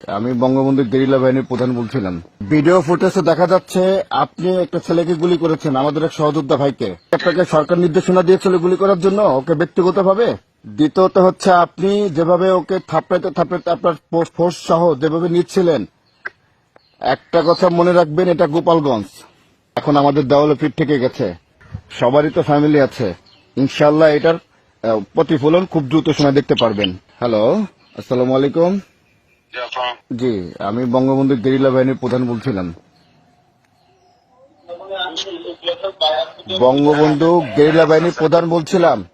আমি বঙ্গবন্ধু গেরিলা বাহিনীর প্রধান বলছিলাম। ভিডিও ফুটেজে দেখা যাচ্ছে আপনি একটা ছেলেকে গুলি করেছেন, আমাদের এক সহযোদ্ধা ভাইকে। আপনাকে সরকার নির্দেশনা দিয়েছিল গুলি করার জন্য, ওকে ব্যক্তিগতভাবে? দ্বিতীয়ত হচ্ছে আপনি যেভাবে ওকে থাপড়াইতে থাপড়াইতে আপনার ফোর্স সহ যেভাবে নিচ্ছিলেন, একটা কথা মনে রাখবেন, এটা গোপালগঞ্জ। এখন আমাদের দেওয়ালে পিঠ থেকে গেছে। সবারই তো ফ্যামিলি আছে। ইনশাল্লাহ এটার প্রতিফলন খুব দ্রুত সময় দেখতে পারবেন। হ্যালো আসসালামু আলাইকুম। জি আমি বঙ্গবন্ধু গেরিলা বাহিনীর প্রধান বলছিলাম। বঙ্গবন্ধু গেরিলা বাহিনীর প্রধান বলছিলাম।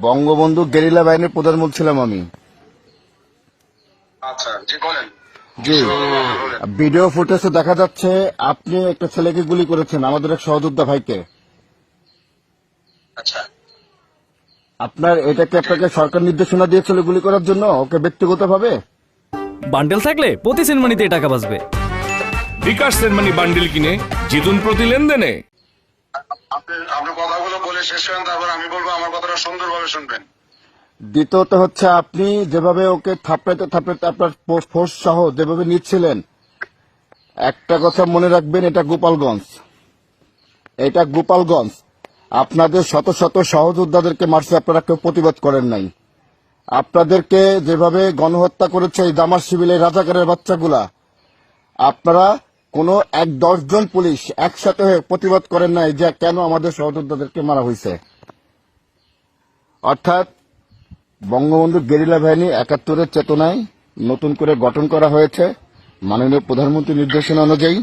বঙ্গবন্ধু গেরিলা বাহিনীর প্রধান বলছিলাম আমি। আচ্ছা জি। ভিডিও ফুটেজে দেখা যাচ্ছে আপনি একটা ছেলেকে গুলি করেছেন আমাদের এক সহযোদ্ধা ভাইকে। আচ্ছা। আপনার এটাকে আপনাকে সরকার নির্দেশনা দিয়েছিল গুলি করার জন্য? ওকে ব্যক্তিগতভাবে? বান্ডেল থাকলে প্রতি সিনেমানিতে টাকা বাঁচবে। বিকাশ সেনমানি বান্ডিল কিনে জিতুন প্রতি লেনদেনে। আপনি কথাগুলো বলে শেষ করেন তারপর আমি বলব আমার কথাটা সুন্দরভাবে শুনবেন। দ্বিতীয়ত হচ্ছে আপনি যেভাবে ওকে থাপড়াইতে থাপড়াইতে আপনার ফোর্স সহ যেভাবে নিচ্ছিলেন একটা কথা মনে রাখবেন এটা গোপালগঞ্জ। এটা গোপালগঞ্জ। আপনাদের শত শত সহযোদ্ধাদেরকে মারছে, আপনারা কেউ প্রতিবাদ করেন নাই। আপনাদেরকে যেভাবে গণহত্যা করেছে এই দামার শিবিলের রাজাকারের বাচ্চাগুলা, আপনারা কোনো এক দশজন পুলিশ একসাথে হয়ে প্রতিবাদ করেন নাই যে কেন আমাদের সহযোদ্ধাদেরকে মারা হয়েছে। অর্থাৎ বঙ্গবন্ধু গেরিলা বাহিনী একাত্তরের চেতনায় নতুন করে গঠন করা হয়েছে। মাননীয় প্রধানমন্ত্রী নির্দেশনা অনুযায়ী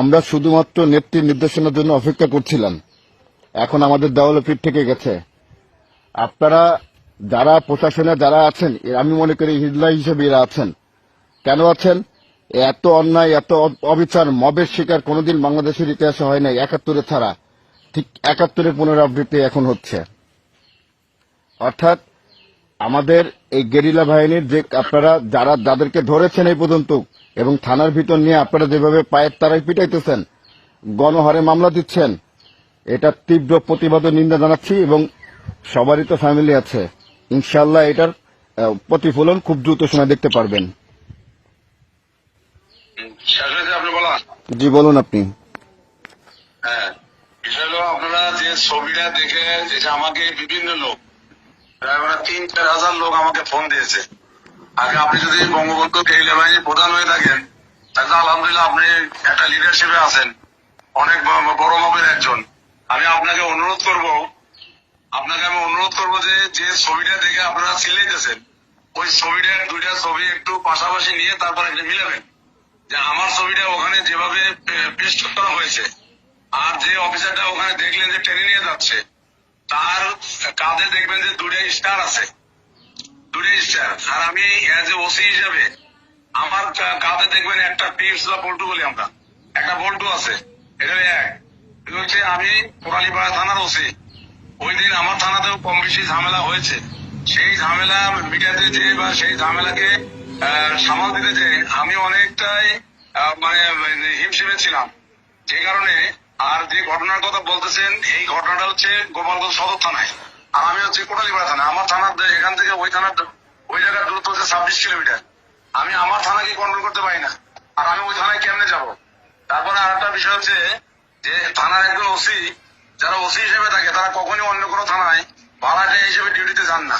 আমরা শুধুমাত্র নেত্রীর নির্দেশনার জন্য অপেক্ষা করছিলাম। এখন আমাদের দেওয়ালে থেকে গেছে। আপনারা যারা প্রশাসনে যারা আছেন আমি মনে করি হিজলা হিসেবে এরা আছেন। কেন আছেন? এত অন্যায়, এত অবিচার, মবের শিকার কোনোদিন বাংলাদেশের ইতিহাসে হয় নাই একাত্তরে ছাড়া। ঠিক একাত্তরের পুনরাবৃত্তি এখন হচ্ছে। অর্থাৎ আমাদের এই গেরিলা বাহিনীর যে আপনারা যারা যাদেরকে ধরেছেন এই পর্যন্ত এবং থানার ভিতর নিয়ে আপনারা যেভাবে পায়ের তারাই পিটাইতেছেন, গণহারে মামলা দিচ্ছেন এটা তীব্র প্রতিবাদ নিন্দা জানাচ্ছি এবং সবারই তো ফ্যামিলি আছে। ইনশাল্লাহ এটার প্রতিফলন খুব দ্রুত সময় দেখতে পারবেন। জি বলুন আপনি। হ্যাঁ বিষয় হলো আপনারা যে ছবিটা দেখে আমাকে বিভিন্ন লোক তিন চার হাজার লোক আমাকে ফোন দিয়েছে। আগে আপনি যদি বঙ্গবন্ধু গেরিলা বাহিনীর প্রধান হয়ে থাকেন তাহলে আলহামদুলিল্লাহ আপনি একটা লিডারশিপে আছেন। অনেক বড় মাপের একজন। আমি আপনাকে অনুরোধ করব, আপনাকে আমি অনুরোধ করব যে যে ছবিটা দেখে আপনারা সিলাইতেছেন ওই ছবিটার দুইটা ছবি একটু পাশাপাশি নিয়ে তারপর একটা মিলাবেন। যে আমার ছবিটা ওখানে যেভাবে পেস্ট করা হয়েছে, আর যে অফিসারটা ওখানে দেখলেন যে ট্রেনে নিয়ে যাচ্ছে, তার কাঁধে দেখবেন যে দুটো স্টার আছে। দুটো স্টার। আর আমি অ্যাজ এ ওসি হিসাবে আমার কা- কাঁধে দেখবেন একটা পিপস বা বল্টু বলি আমরা। একটা বল্টু আছে এটা এক। হচ্ছে আমি কোরালীপাড়া থানার ওসি। ওই দিন আমার থানাতেও কম বেশি ঝামেলা হয়েছে। সেই ঝামেলা মিটাতে যে বা সেই ঝামেলাকে সামাল দিতে যে আমি অনেকটাই মানে হিমশিমে ছিলাম। যে কারণে আর যে ঘটনার কথা বলতেছেন, এই ঘটনাটা হচ্ছে গোপালগঞ্জ সদর থানায়। আর আমি হচ্ছে কোটালীপাড়া থানা আমার থানার এখান থেকে ওই থানার ওই জায়গার দূরত্ব হচ্ছে ছাব্বিশ কিলোমিটার। আমি আমার থানাকে কন্ট্রোল করতে পারি না। আর আমি ওই থানায় কেমনে যাব? তারপরে আর একটা বিষয় হচ্ছে যে থানার একজন ওসি, যারা ওসি হিসেবে থাকে, তারা কখনই অন্য কোনো থানায় ভাড়াটে হিসেবে ডিউটিতে যান না।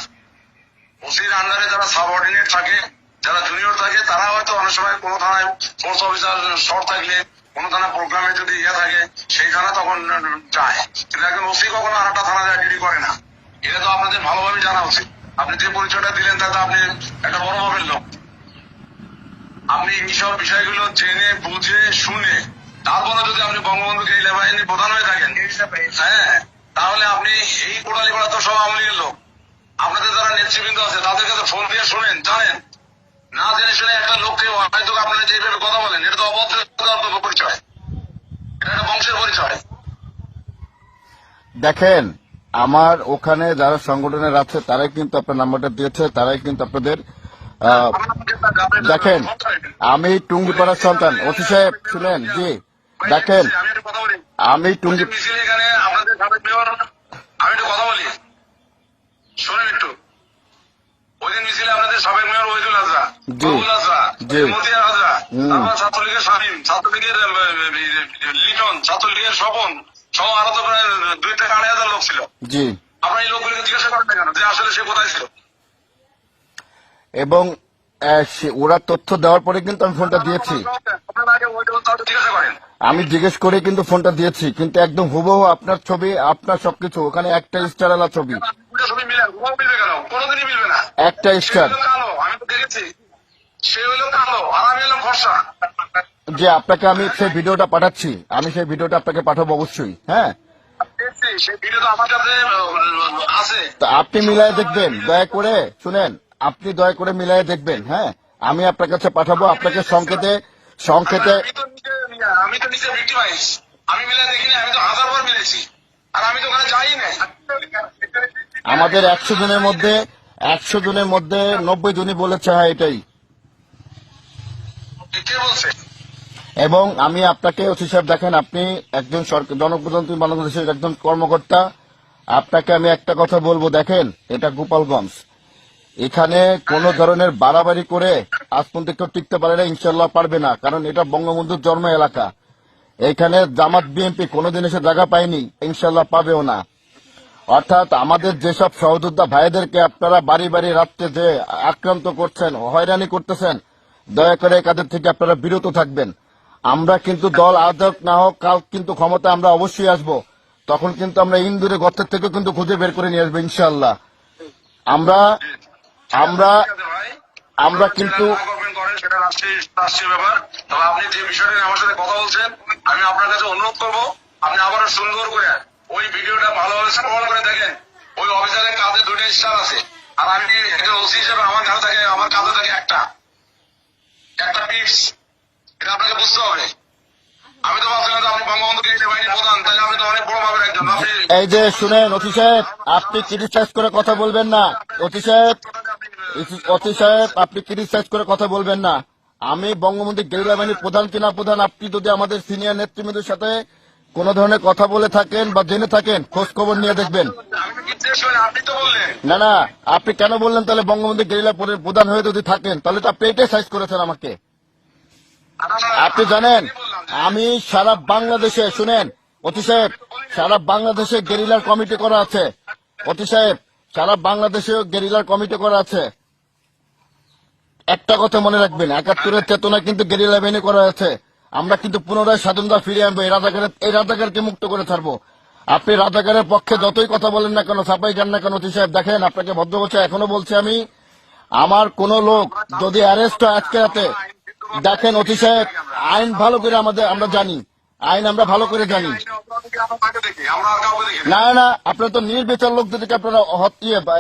ওসির আন্ডারে যারা সাবঅর্ডিনেট থাকে, যারা জুনিয়র থাকে, তারা হয়তো অনেক সময় কোনো থানায় ফোর্স অফিসার শর্ট থাকলে, কোনো থানা প্রোগ্রামে যদি ইয়ে থাকে, সেই থানা তখন যায়। কিন্তু একজন ওসি কখনো আর একটা থানা ডিউটি করে না। এটা তো আপনাদের ভালোভাবে জানা উচিত। আপনি যে পরিচয়টা দিলেন, তাতে আপনি একটা বড় মাপের লোক। আপনি এইসব বিষয়গুলো জেনে, বুঝে, শুনে তারপরে যদি আপনি বঙ্গবন্ধু গেরিলা বাহিনীর প্রধান হয়ে থাকেন হ্যাঁ তাহলে আপনি এই কোটালি পাড়া তো সব আওয়ামী লীগের লোক। আপনাদের যারা নেতৃবৃন্দ আছে তাদের কাছে ফোন দিয়ে শোনেন জানেন। না জেনে শুনে একটা লোককে হয়তো আপনারা যেভাবে কথা বলেন এটা তো অভদ্র পরিচয়। এটা একটা বংশের পরিচয়। দেখেন আমার ওখানে যারা সংগঠনের আছে তারাই কিন্তু আপনার নাম্বারটা দিয়েছে তারাই কিন্তু আপনাদের দেখেন আমি টুঙ্গিপাড়ার সন্তান। অতি সাহেব শুনেন জি। দেখেন আমি টুঙ্গি এখানে আপনাদের সাবেক মেয়র আমি একটু কথা বলি। শোনেন একটু। ওই দিন জি। বাবুল হাজরা জি। মতিয়া হাজরা তারপর ছাত্রলীগের শামীম ছাত্রলীগের লিটন ছাত্রলীগের স্বপন সহ আরও তো প্রায় দুই থেকে আড়াই হাজার লোক ছিল। জি। আপনার এই লোকগুলিকে জিজ্ঞাসা করেন না কেন? যে আসলে সে কোথায় ছিল? এবং ওরা তথ্য দেওয়ার পরে কিন্তু আমি ফোনটা দিয়েছি। আমি জিজ্ঞেস করে কিন্তু ফোনটা দিয়েছি কিন্তু একদম হুবহু আপনার ছবি আপনার সবকিছু ওখানে একটা স্টার আলা ছবি। একটা স্টার। যে আপনাকে আমি সেই ভিডিওটা পাঠাচ্ছি আমি সেই ভিডিওটা আপনাকে পাঠাবো অবশ্যই হ্যাঁ? আপনি মিলাই দেখবেন দয়া করে শুনেন। আপনি দয়া করে মিলাই দেখবেন হ্যাঁ? আমি আপনার কাছে পাঠাবো আপনাকে সংকেতে সংকেতে আমি তো নিজে ভিক্টিমাইজ আমি মিলে দেখিনি আমি তো হাজার বার মিলেছি আর আমি তো ওখানে যাই নাই। আমাদের একশো জনের মধ্যে একশো জনের মধ্যে নব্বই জনই বলেছে হ্যাঁ এটাই। এবং আমি আপনাকে ওসি সাহেব দেখেন আপনি একজন জনপ্রতিনিধি বাংলাদেশের একজন কর্মকর্তা। আপনাকে আমি একটা কথা বলব দেখেন এটা গোপালগঞ্জ। এখানে কোন ধরনের বাড়াবাড়ি করে আজ পর্যন্ত কেউ টিকতে পারে না ইনশাল্লাহ পারবে না, কারণ এটা বঙ্গবন্ধুর জন্ম এলাকা। এখানে জামাত বিএনপি কোনোদিন এসে জায়গা পায়নি ইনশাল্লাহ পাবেও না। অর্থাৎ আমাদের যেসব সহযোদ্ধা ভাইদেরকে আপনারা বাড়ি বাড়ি রাত্রে যে আক্রান্ত করছেন, হয়রানি করতেছেন, দয়া করে কাজের থেকে আপনারা বিরত থাকবেন। আমরা কিন্তু দল আদক না হোক, কাল কিন্তু ক্ষমতা আমরা অবশ্যই আসব। তখন কিন্তু আমরা ইন্দুরে গর্তের থেকে কিন্তু খুঁজে বের করে নিয়ে আসব ইনশাল্লাহ আমরা আমরা আমরা কিন্তু বুঝতে হবে আমি তো ভাবছিলাম প্রধান তাহলে তো অনেক বড় ভাবের আপনি এই যে শুনেন, অতি সাহেব, আপনি ক্রিটিসাইজ করে কথা বলবেন না। অতি সাহেব অতি সাহেব আপনি করে কথা বলবেন না? আমি বঙ্গবন্ধু গেরিলা বাহিনীর প্রধান কিনা প্রধান, আপনি যদি আমাদের সিনিয়র নেতৃবৃন্দের সাথে কোন ধরনের কথা বলে থাকেন বা জেনে থাকেন, খোঁজ খবর নিয়ে দেখবেন। না না, আপনি কেন বললেন তাহলে বঙ্গবন্ধু গেরিলা প্রধান হয়ে যদি থাকেন, তাহলে তো আপনি এটাই সাইজ করেছেন আমাকে। আপনি জানেন, আমি সারা বাংলাদেশে, শুনেন অতি সাহেব সারা বাংলাদেশে গেরিলার কমিটি করা আছে। অতি সাহেব সারা বাংলাদেশে গেরিলার কমিটি করা আছে। একটা কথা মনে রাখবেন, একাত্তরের চেতনা কিন্তু গেরিলা বাহিনী করা আছে। আমরা কিন্তু পুনরায় স্বাধীনতা ফিরে আনব, এই রাজাকারের এই রাজাকারকে মুক্ত করে ছাড়বো। আপনি রাজাকারের পক্ষে যতই কথা বলেন না কেন সাপাই যান না কেন, অতি সাহেব, দেখেন আপনাকে ভদ্র বলছে এখনও বলছি আমি, আমার কোন লোক যদি অ্যারেস্ট হয় আজকে রাতে, দেখেন অতি সাহেব, আইন ভালো করে আমাদের আমরা জানি, আইন আমরা ভালো করে জানি। না না আপনারা তো নির্বিচার লোকদেরকে আপনারা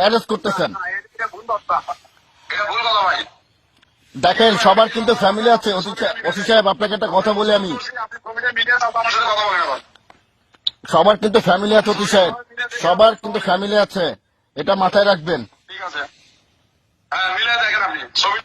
অ্যারেস্ট করতেছেন। না, এটা ভুল কথা এটা ভুল কথা ভাই? দেখেন সবার কিন্তু ফ্যামিলি আছে। ওসি সাহেব আপনাকে একটা কথা বলি আমি। আপনি কমিটি মিডিয়া আমার সাথে কথা বলেন এবার। সবার কিন্তু ফ্যামিলি আছে অতি সাহেব। সবার কিন্তু ফ্যামিলি আছে। এটা মাথায় রাখবেন। ঠিক আছে। হ্যাঁ মিলে দেখেন আপনি। ছবি